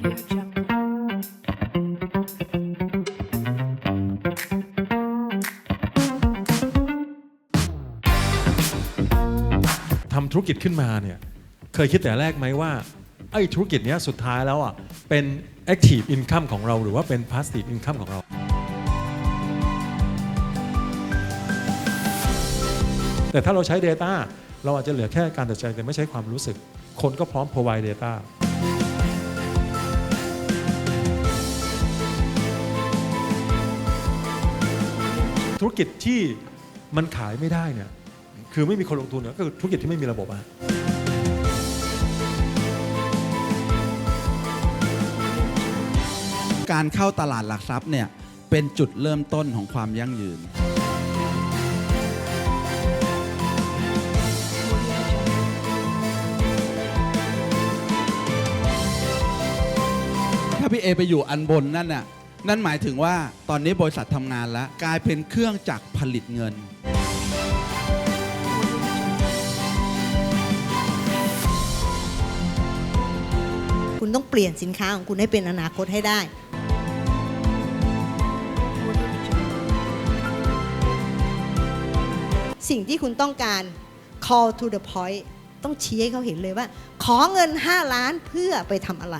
ทำธุรกิจขึ้นมาเนี่ย เคยคิดแต่แรกไหมว่า ไอ้ธุรกิจเนี้ยสุดท้ายแล้วอะ เป็น active income ของเราหรือว่าเป็น passive income ของเรา แต่ถ้าเราใช้ Data เราอาจจะเหลือแค่การตัดสินใจแต่ไม่ใช้ความรู้สึก คนก็พร้อม provide data ธุรกิจที่มันขายไม่ได้เนี่ยคือไม่มีคนลงทุนเนี่ยก็คือธุรกิจที่ไม่มีระบบอะการเข้าตลาดหลักทรัพย์เนี่ยเป็นจุดเริ่มต้นของความยั่งยืน ถ้าพี่เอไปอยู่อันบนนั่นน่ะ นั่นหมายถึงว่าตอนนี้บริษัททำงานแล้ว กลายเป็นเครื่องจักรผลิตเงิน คุณต้องเปลี่ยนสินค้าของคุณให้เป็นอนาคตให้ได้ สิ่งที่คุณต้องการ call to the point ต้องชี้ให้เขาเห็นเลยว่า ขอเงิน 5 ล้านเพื่อไปทำอะไร